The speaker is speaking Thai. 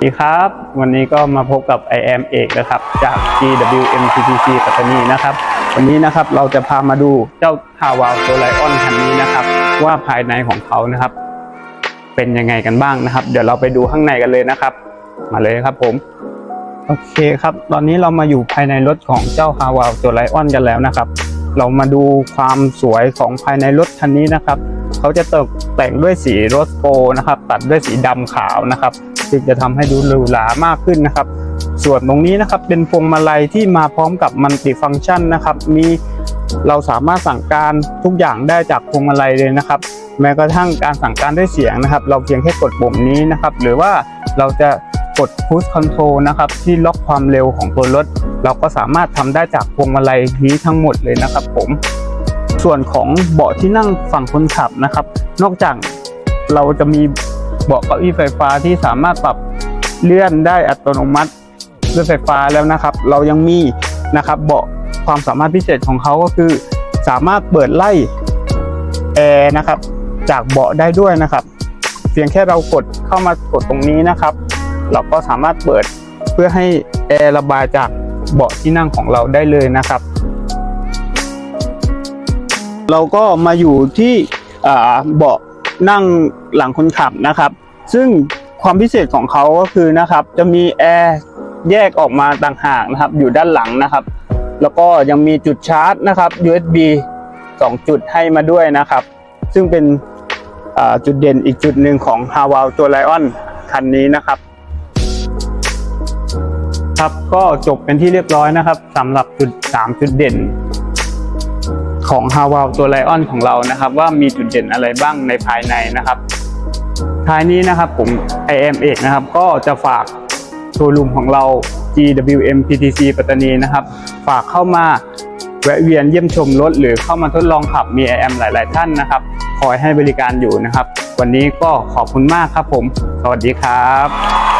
สวัสดีครับ วันนี้ก็มาพบกับ I am เอกนะครับ จาก GWMTTC ปัตตานีนะครับ วันนี้นะครับเราจะพามาดูเจ้าฮาวาวโซไลออนคันนี้นะครับ ว่าภายในของเขานะครับ เป็นยังไงกันบ้างนะครับ เดี๋ยวเราไปดูข้างในกันเลยนะครับ มาเลยครับผมโอเคครับ ตอนนี้เรามาอยู่ภายในรถของเจ้าฮาวาวโซไลออนกันแล้วนะครับ เรามาดูความสวยของภายในรถคันนี้นะครับ เขาจะตกแต่งด้วยสีโรสโกนะครับ ตัดด้วยสีดำขาวนะครับซึ่งจะทำให้ดูหรูหรามากขึ้นนะครับ ส่วนตรงนี้นะครับเป็นพวงมาลัยที่มาพร้อมกับมัลติฟังก์ชันนะครับ มีเราสามารถสั่งการทุกอย่างได้จากพวงมาลัยเลยนะครับ แม้กระทั่งการสั่งการด้วยเสียงนะครับ เราเพียงแค่กดปุ่มนี้นะครับ หรือว่าเราจะกด push control นะครับที่ล็อกความเร็วของตัวรถ เราก็สามารถทำได้จากพวงมาลัยนี้ทั้งหมดเลยนะครับผม ส่วนของเบาะที่นั่งฝั่งคนขับนะครับ นอกจากเราจะมีเบาะเก้าอี้ไฟฟ้าที่สามารถปรับเลื่อนได้อัตโนมัติด้วยไฟฟ้าแล้วนะครับ เรายังมีนะครับเบาะความสามารถพิเศษของเขาก็คือ สามารถเปิดไล่แอร์นะครับ จากเบาะได้ด้วยนะครับ เพียงแค่เรากดเข้ามากดตรงนี้นะครับ เราก็สามารถเปิดเพื่อให้แอร์ระบายจากเบาะที่นั่งของเราได้เลยนะครับ เราก็มาอยู่ที่เบาะนั่งหลังคนขับนะครับ ซึ่งความพิเศษของเขาก็คือนะครับ จะมีแอร์แยกออกมาต่างหากนะครับ อยู่ด้านหลังนะครับ แล้วก็ยังมีจุดชาร์จนะครับ USB 2 จุดให้มาด้วยนะครับ ซึ่งเป็นจุดเด่นอีกจุดหนึ่งของ h a w a l ตัวไลออนคันนี้นะครับ ครับก็จบเป็นที่เรียบร้อยนะครับสำหรับจุด 3 จุดเด่น ของ h a w a l ตัวไลออนของเรานะครับ ว่ามีจุดเด่นอะไรบ้างในภายในนะครับ ท้ายนี้นะครับผม i m เอกนะครับ ก็จะฝากโชว์รูมของเรา GWM PTC ปัตตานีนะครับ ฝากเข้ามาแวะเวียนเยี่ยมชมรถหรือเข้ามาทดลองขับมี IM หลาย ๆ ท่านนะครับ คอยให้บริการอยู่นะครับ วันนี้ก็ขอบคุณมากครับผม สวัสดีครับ